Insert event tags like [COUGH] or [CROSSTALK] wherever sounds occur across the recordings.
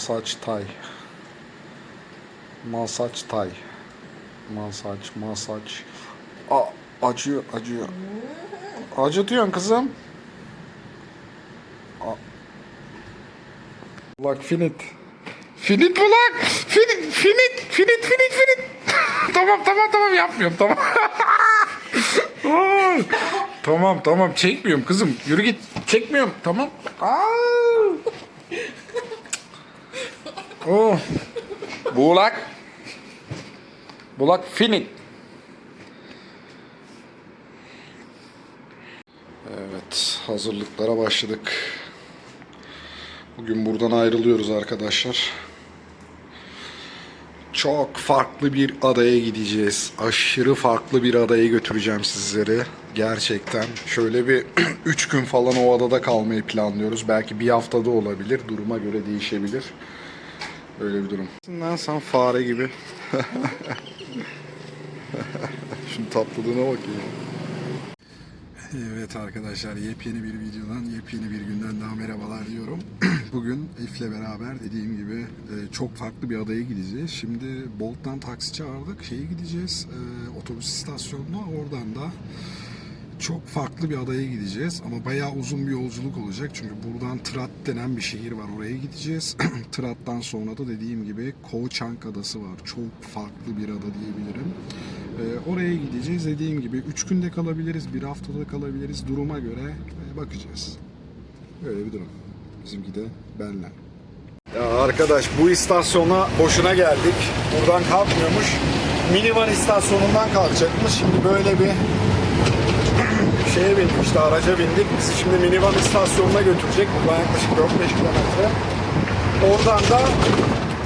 Masaj Tay. Masaj Tay. Masaj, masaj. A, acıyor, acıyor. Acıtıyorsun kızım. A. Bak finit. Finit bu lan. Finit, finit, finit, finit, finit. [LAUGHS] tamam, tamam, tamam yapmıyorum, tamam. [LAUGHS] Tamam, tamam çekmiyorum kızım. Yürü git. Çekmiyorum, tamam. Aa. Oh. Bulak. Bulak finit. Evet, hazırlıklara başladık. Bugün buradan ayrılıyoruz arkadaşlar. Çok farklı bir adaya gideceğiz. Aşırı farklı bir adaya götüreceğim sizleri. Gerçekten. Şöyle bir [CLEARS THROAT] 3 gün falan o adada kalmayı planlıyoruz. Belki bir haftada olabilir. Duruma göre değişebilir. Öyle bir durum. Lan sen fare gibi. [LAUGHS] Şunun tatlılığına bak ya. Evet arkadaşlar yepyeni bir videodan yepyeni bir günden daha merhabalar diyorum. [CLEARS THROAT] Bugün Elif'le beraber dediğim gibi e, çok farklı bir adaya gideceğiz. Şimdi Bolt'tan taksi çağırdık. Şeye gideceğiz e, otobüs istasyonuna oradan da çok farklı bir adaya gideceğiz ama bayağı uzun bir yolculuk olacak. Çünkü buradan Trat denen bir şehir var. Oraya gideceğiz. [CLEARS THROAT] Trat'tan sonra da dediğim gibi Koh Chang adası var. Çok farklı bir ada diyebilirim. Ee, oraya gideceğiz. Dediğim gibi 3 günde kalabiliriz, bir haftada kalabiliriz. Duruma göre e, bakacağız. Böyle bir durum. Bizimki de Berlin. Ya arkadaş bu istasyona boşuna geldik. Buradan kalkmıyormuş. Minivan istasyonundan kalkacakmış. Şimdi böyle bir şeye bindik işte araca bindik. Bizi şimdi minivan istasyonuna götürecek. Buradan yaklaşık 4-5 kilometre. Oradan da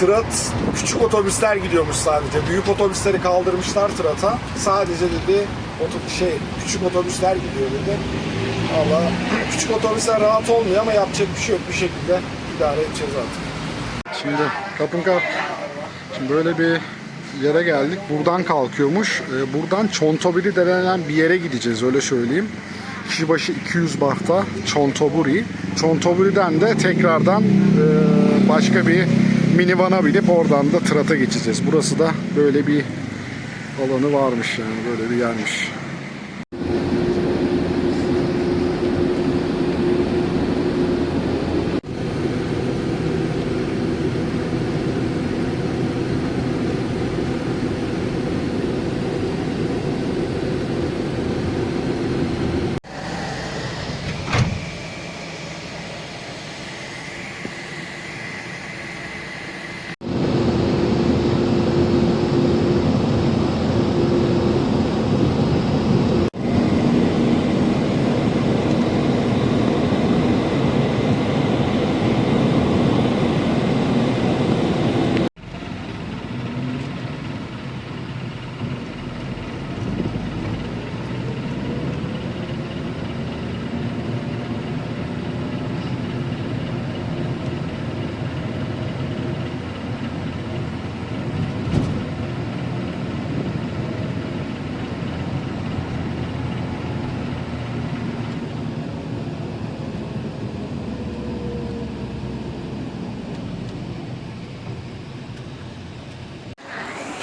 Trat küçük otobüsler gidiyormuş sadece. Büyük otobüsleri kaldırmışlar Trat'a. Sadece dedi oto, şey küçük otobüsler gidiyor dedi. Valla küçük otobüsler rahat olmuyor ama yapacak bir şey yok bir şekilde idare edeceğiz artık. Şimdi kapın kap. Şimdi böyle bir yere geldik. Buradan kalkıyormuş. Ee, buradan Çontoburi denen bir yere gideceğiz öyle söyleyeyim. Kişi başı 200 bahta Çontoburi. Çontoburi'den de tekrardan e, başka bir minivana binip oradan da Trat'a geçeceğiz. Burası da böyle bir alanı varmış yani böyle bir yermiş.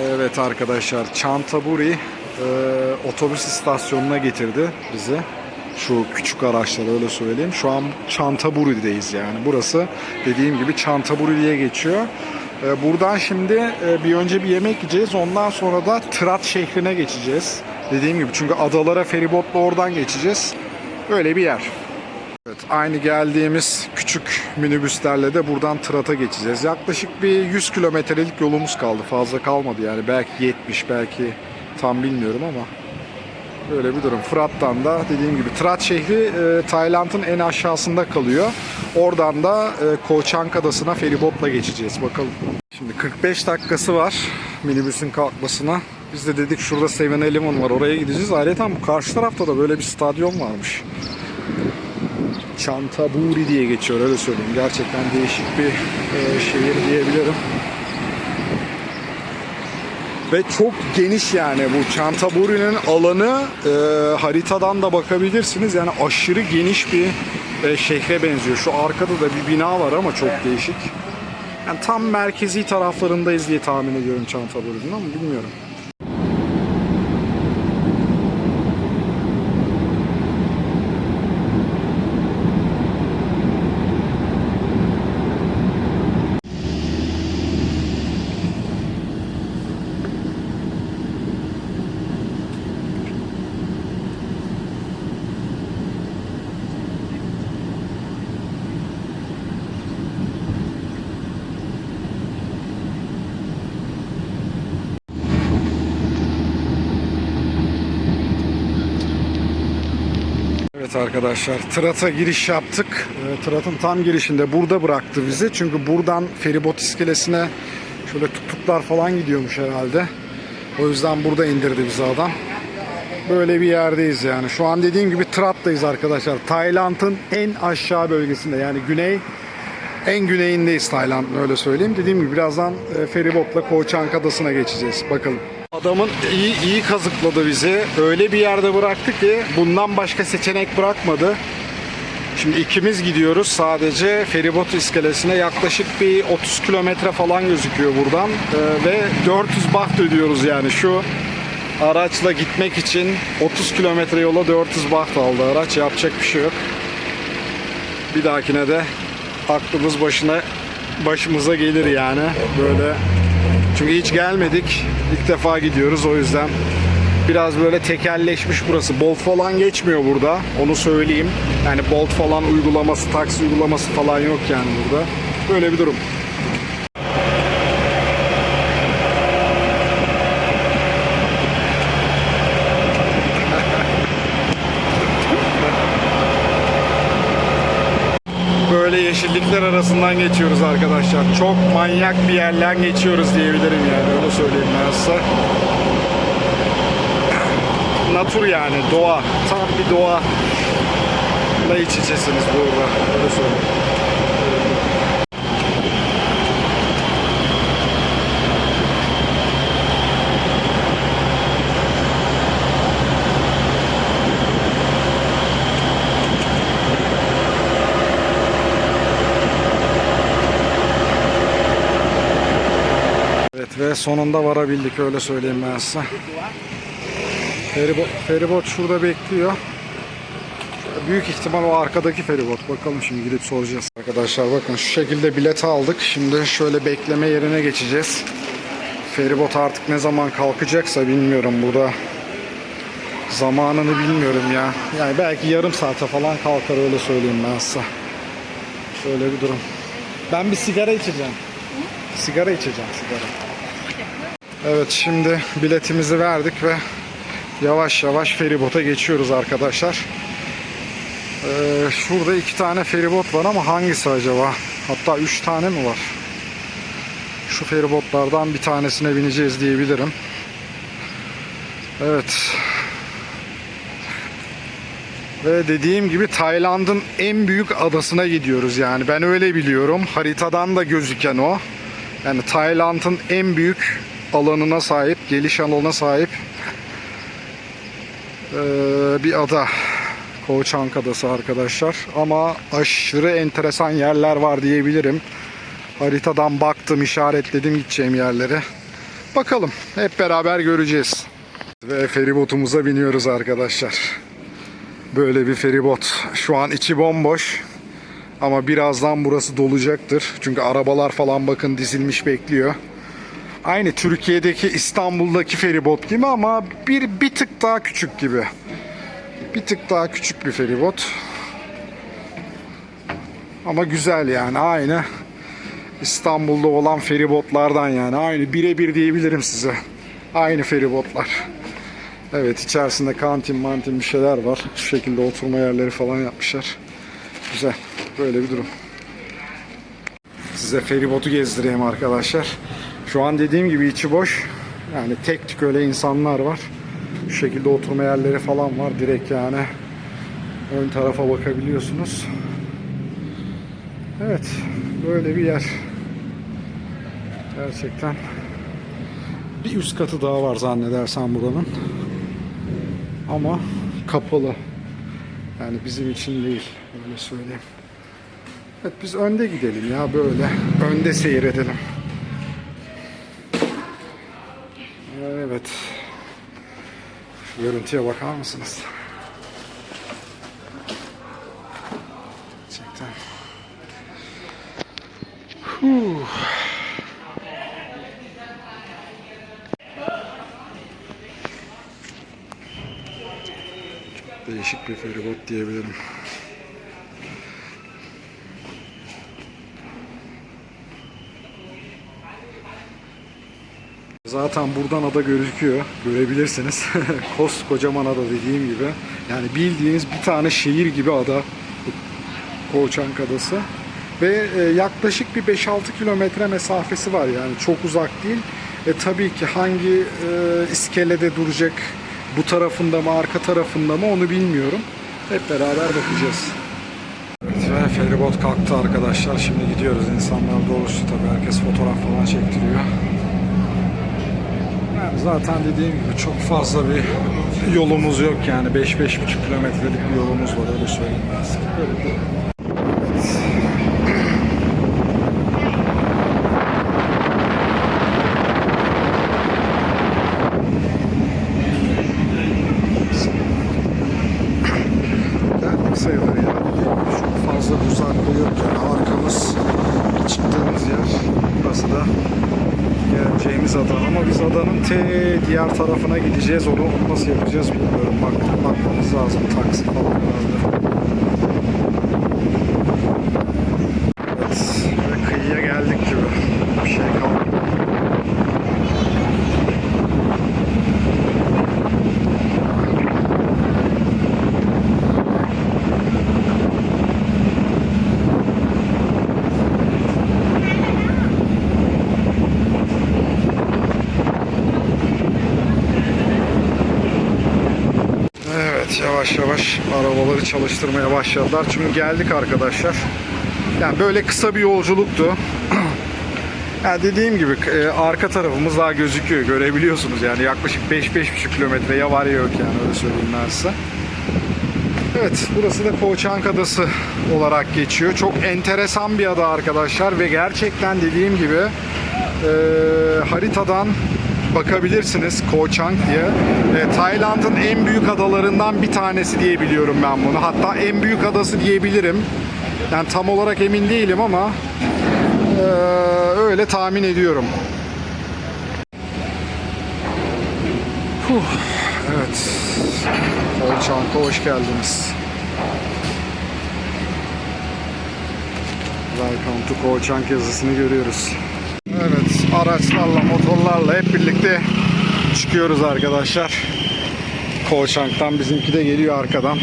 Evet arkadaşlar Çantaburi e, otobüs istasyonuna getirdi bizi. Şu küçük araçları öyle söyleyeyim. Şu an Çantaburi'deyiz yani. Burası dediğim gibi Çantaburi diye geçiyor. E, buradan şimdi e, bir önce bir yemek yiyeceğiz. Ondan sonra da Trat şehrine geçeceğiz. Dediğim gibi çünkü adalara feribotla oradan geçeceğiz. Öyle bir yer. Evet, aynı geldiğimiz minibüslerle de buradan Trat'a geçeceğiz. Yaklaşık bir 100 kilometrelik yolumuz kaldı. Fazla kalmadı yani. Belki 70, belki tam bilmiyorum ama böyle bir durum. Fırat'tan da dediğim gibi Trat şehri e, Tayland'ın en aşağısında kalıyor. Oradan da e, Koh Chang adasına feribotla geçeceğiz. Bakalım. Şimdi 45 dakikası var minibüsün kalkmasına. Biz de dedik şurada 7-Eleven var oraya gideceğiz. Ayrıca bu karşı tarafta da böyle bir stadyum varmış. Çantaburi diye geçiyor öyle söyleyeyim. Gerçekten değişik bir e, şehir diyebilirim. Ve çok geniş yani bu Canterbury'nin alanı e, haritadan da bakabilirsiniz. Yani aşırı geniş bir e, şehre benziyor. Şu arkada da bir bina var ama çok değişik. Yani tam merkezi taraflarındayız diye tahmin ediyorum Canterbury'nin ama bilmiyorum. Evet arkadaşlar Trat'a giriş yaptık. Ee, Trat'ın tam girişinde burada bıraktı bizi. Çünkü buradan feribot iskelesine şöyle tutuklar falan gidiyormuş herhalde. O yüzden burada indirdi bizi adam. Böyle bir yerdeyiz yani. Şu an dediğim gibi Trat'tayız arkadaşlar. Tayland'ın en aşağı bölgesinde yani güney en güneyindeyiz Tayland'ın öyle söyleyeyim. Dediğim gibi birazdan e, feribotla Koh Chang Adası'na geçeceğiz. Bakalım. Adamın iyi iyi kazıkladı bizi. Öyle bir yerde bıraktı ki bundan başka seçenek bırakmadı. Şimdi ikimiz gidiyoruz sadece feribot iskelesine yaklaşık bir 30 kilometre falan gözüküyor buradan Ee, ve 400 baht ödüyoruz yani şu araçla gitmek için 30 kilometre yola 400 baht aldı araç yapacak bir şey yok. Bir dahakine de aklımız başına başımıza gelir yani böyle çünkü hiç gelmedik. İlk defa gidiyoruz o yüzden. Biraz böyle tekelleşmiş burası. Bolt falan geçmiyor burada. Onu söyleyeyim. Yani Bolt falan uygulaması, taksi uygulaması falan yok yani burada. Böyle bir durum. Böyle arasından geçiyoruz arkadaşlar. Çok manyak bir yerden geçiyoruz diyebilirim yani. Öyle söyleyeyim ben size. [COUGHS] Natur yani doğa. Tam bir doğa. La iç içesiniz burada. Öyle söyleyeyim. Ve sonunda varabildik öyle söyleyeyim ben size. Feribot, feribot şurada bekliyor. Büyük ihtimal o arkadaki feribot. Bakalım şimdi gidip soracağız. Arkadaşlar bakın şu şekilde bilet aldık. Şimdi şöyle bekleme yerine geçeceğiz. Feribot artık ne zaman kalkacaksa bilmiyorum burada. Zamanını bilmiyorum ya. Yani belki yarım saate falan kalkar öyle söyleyeyim ben size. Öyle bir durum. Ben bir sigara içeceğim. Sigara içeceğim sigara. Evet şimdi biletimizi verdik ve yavaş yavaş feribota geçiyoruz arkadaşlar. Ee, şurada iki tane feribot var ama hangisi acaba? Hatta üç tane mi var? Şu feribotlardan bir tanesine bineceğiz diyebilirim. Evet. Ve dediğim gibi Tayland'ın en büyük adasına gidiyoruz yani. Ben öyle biliyorum. Haritadan da gözüken o. Yani Tayland'ın en büyük alanına sahip, geliş alanına sahip eee, bir ada. Koh Chang Adası arkadaşlar. Ama aşırı enteresan yerler var diyebilirim. Haritadan baktım, işaretledim gideceğim yerleri. Bakalım, hep beraber göreceğiz. Ve feribotumuza biniyoruz arkadaşlar. Böyle bir feribot. Şu an içi bomboş. Ama birazdan burası dolacaktır. Çünkü arabalar falan bakın dizilmiş bekliyor. Aynı Türkiye'deki İstanbul'daki feribot gibi ama bir bir tık daha küçük gibi. Bir tık daha küçük bir feribot. Ama güzel yani aynı İstanbul'da olan feribotlardan yani aynı birebir diyebilirim size. Aynı feribotlar. Evet içerisinde kantin mantin bir şeyler var. Şu şekilde oturma yerleri falan yapmışlar. Güzel. Böyle bir durum. Size feribotu gezdireyim arkadaşlar. Şu an dediğim gibi içi boş. Yani tek tük öyle insanlar var. Şu şekilde oturma yerleri falan var. Direkt yani ön tarafa bakabiliyorsunuz. Evet. Böyle bir yer. Gerçekten Bir üst katı daha var zannedersem buranın. Ama kapalı. Yani bizim için değil. Öyle söyleyeyim. Evet biz önde gidelim ya böyle. Önde seyredelim. Evet. Görüntüye bakar mısınız? Gerçekten. Huh. Değişik bir feribot diyebilirim. Zaten buradan ada gözüküyor. Görebilirsiniz. [LAUGHS] Koskocaman ada dediğim gibi. Yani bildiğiniz bir tane şehir gibi ada. Koçank Adası. Ve e, yaklaşık bir 5-6 kilometre mesafesi var yani çok uzak değil. E, tabii ki hangi e, iskelede duracak bu tarafında mı arka tarafında mı onu bilmiyorum. Hep beraber bakacağız. Evet, ve feribot kalktı arkadaşlar. Şimdi gidiyoruz. İnsanlar doluştu tabii. Herkes fotoğraf falan çektiriyor. Zaten dediğim gibi çok fazla bir yolumuz yok yani 5-5,5 kilometrelik bir yolumuz var öyle söyleyeyim ben size. Böyle bir- Geldik sayılır ya. Dediğim gibi Çok fazla uzaklığı yok yani arkamız çıktığımız yer. Burası da geleceğimiz ada ama biz adanın te diğer tarafına gideceğiz. Onu, onu nasıl yapacağız bilmiyorum. Bak, bakmamız lazım. Taksi falan herhalde. Evet. Ve kıyıya geldik gibi. Bir şey kalmadı. Evet yavaş yavaş arabaları çalıştırmaya başladılar. Çünkü geldik arkadaşlar. Yani böyle kısa bir yolculuktu. [CLEARS THROAT] Yani dediğim gibi e, arka tarafımız daha gözüküyor. Görebiliyorsunuz yani yaklaşık 5-5,5 kilometre ya var ya yok yani öyle söyleyeyim. Evet burası da Koçank Adası olarak geçiyor. Çok enteresan bir ada arkadaşlar ve gerçekten dediğim gibi e, haritadan bakabilirsiniz Koh-Chang diye. E, Tayland'ın en büyük adalarından bir tanesi diye biliyorum ben bunu. Hatta en büyük adası diyebilirim. Yani tam olarak emin değilim ama e, öyle tahmin ediyorum. Huh, evet. Koh-Chang'a hoş geldiniz. Welcome to Koh-Chang yazısını görüyoruz. Evet, araçlarla, motorlarla hep birlikte çıkıyoruz arkadaşlar. Koçank'tan bizimki de geliyor arkadan.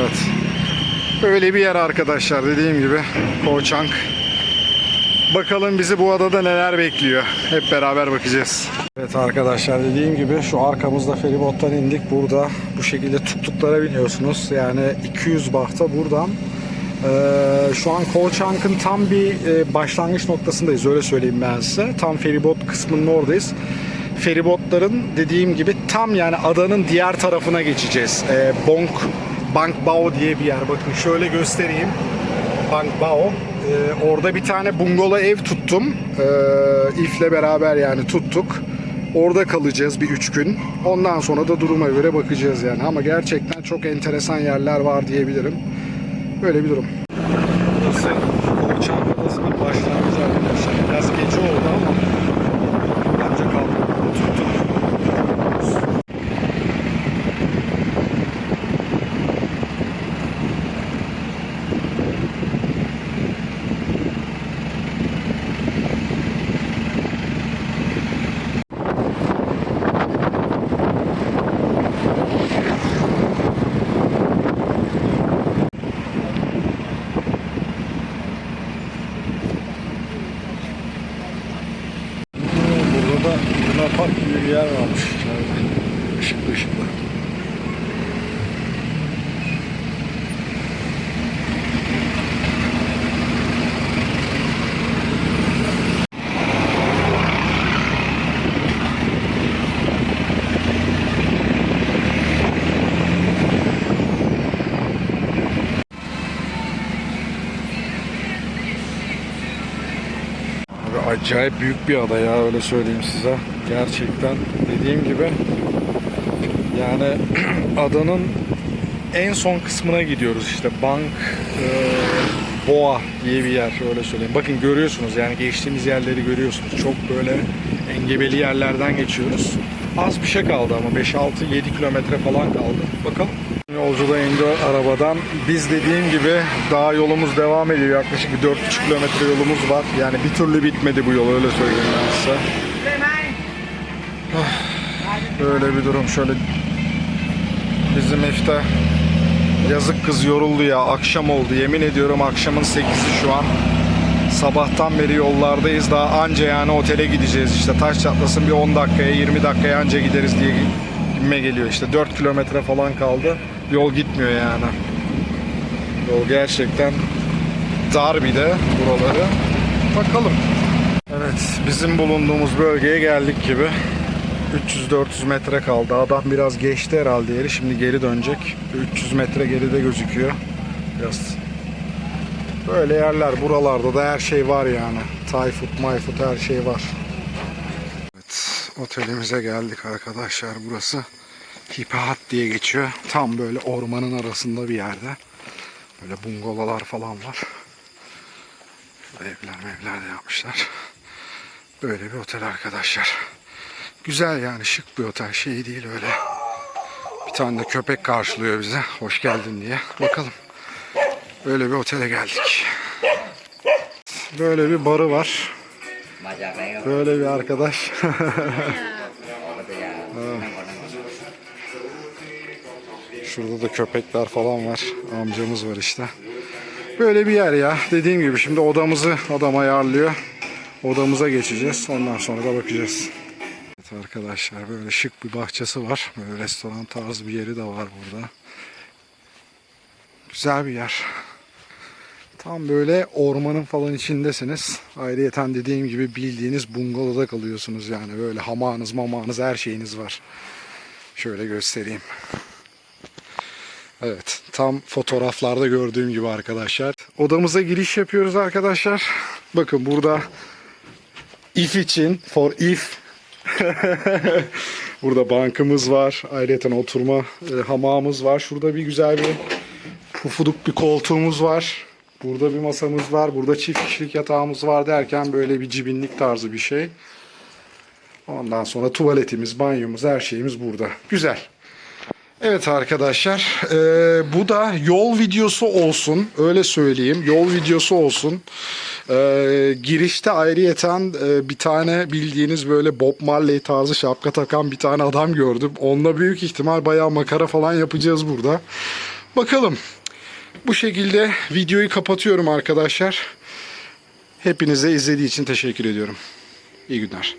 Evet. Böyle bir yer arkadaşlar dediğim gibi. Koçank. Bakalım bizi bu adada neler bekliyor. Hep beraber bakacağız. Evet arkadaşlar dediğim gibi şu arkamızda feribottan indik. Burada bu şekilde tuktuklara biniyorsunuz. Yani 200 bahta buradan ee, şu an Koçank'ın tam bir e, başlangıç noktasındayız öyle söyleyeyim ben size. Tam feribot kısmının oradayız. Feribotların dediğim gibi tam yani adanın diğer tarafına geçeceğiz. Ee, Bonk, Bank Bao diye bir yer. Bakın şöyle göstereyim. Bank Bao. Ee, orada bir tane bungalow ev tuttum. Ee, İf'le beraber yani tuttuk. Orada kalacağız bir üç gün. Ondan sonra da duruma göre bakacağız yani. Ama gerçekten çok enteresan yerler var diyebilirim. Böyle bir durum. Burası Koçan Adası'nın başlangıcı arkadaşlar. Biraz gece oldu ama bence kaldı. Tuttuk. Burada da Luna Park gibi bir yer varmış. içeride. Işıklı ışıklı. Abi acayip büyük bir ada ya öyle söyleyeyim size. Gerçekten dediğim gibi yani [CLEARS THROAT] adanın en son kısmına gidiyoruz işte Bank e, Boğa diye bir yer öyle söyleyeyim. Bakın görüyorsunuz yani geçtiğimiz yerleri görüyorsunuz. Çok böyle engebeli yerlerden geçiyoruz. Az bir şey kaldı ama 5-6-7 kilometre falan kaldı. Bakalım. Yolcu da indi arabadan. Biz dediğim gibi daha yolumuz devam ediyor. Yaklaşık bir 4,5 kilometre yolumuz var. Yani bir türlü bitmedi bu yol öyle söyleyeyim ben size. Böyle bir durum. Şöyle bizim ifte yazık kız yoruldu ya. Akşam oldu. Yemin ediyorum akşamın 8'i şu an. Sabahtan beri yollardayız. Daha anca yani otele gideceğiz işte. Taş çatlasın bir 10 dakikaya 20 dakikaya anca gideriz diye gibime geliyor. İşte 4 kilometre falan kaldı. Yol gitmiyor yani. Yol gerçekten dar bir de buraları. Bakalım. Evet bizim bulunduğumuz bölgeye geldik gibi. 300-400 metre kaldı. Adam biraz geçti herhalde yeri. Şimdi geri dönecek. 300 metre geride gözüküyor. Biraz böyle yerler. Buralarda da her şey var yani. Tayfut, mayfut her şey var. Evet, otelimize geldik arkadaşlar. Burası Hipahat diye geçiyor. Tam böyle ormanın arasında bir yerde. Böyle bungalolar falan var. Evler mevler de yapmışlar. Böyle bir otel arkadaşlar. Güzel yani şık bir otel şey değil öyle. Bir tane de köpek karşılıyor bize. Hoş geldin diye. Bakalım. Böyle bir otele geldik. Böyle bir barı var. Böyle bir arkadaş. [LAUGHS] Şurada da köpekler falan var. Amcamız var işte. Böyle bir yer ya. Dediğim gibi şimdi odamızı adam ayarlıyor. Odamıza geçeceğiz. Ondan sonra da bakacağız. Evet arkadaşlar böyle şık bir bahçesi var. Böyle restoran tarzı bir yeri de var burada. Güzel bir yer. Tam böyle ormanın falan içindesiniz. Ayrıyeten dediğim gibi bildiğiniz bungalovda kalıyorsunuz yani. Böyle hamağınız mamağınız her şeyiniz var. Şöyle göstereyim. Evet tam fotoğraflarda gördüğüm gibi arkadaşlar. Odamıza giriş yapıyoruz arkadaşlar. Bakın burada if için for if [LAUGHS] Burada bankımız var. Ayrıca oturma e, hamamımız var. Şurada bir güzel bir pufuduk bir koltuğumuz var. Burada bir masamız var. Burada çift kişilik yatağımız var derken böyle bir cibinlik tarzı bir şey. Ondan sonra tuvaletimiz, banyomuz, her şeyimiz burada. Güzel. Evet arkadaşlar, e, bu da yol videosu olsun, öyle söyleyeyim. Yol videosu olsun. E, girişte ayrıyeten e, bir tane bildiğiniz böyle Bob Marley tarzı şapka takan bir tane adam gördüm. Onunla büyük ihtimal bayağı makara falan yapacağız burada. Bakalım. Bu şekilde videoyu kapatıyorum arkadaşlar. Hepinize izlediği için teşekkür ediyorum. İyi günler.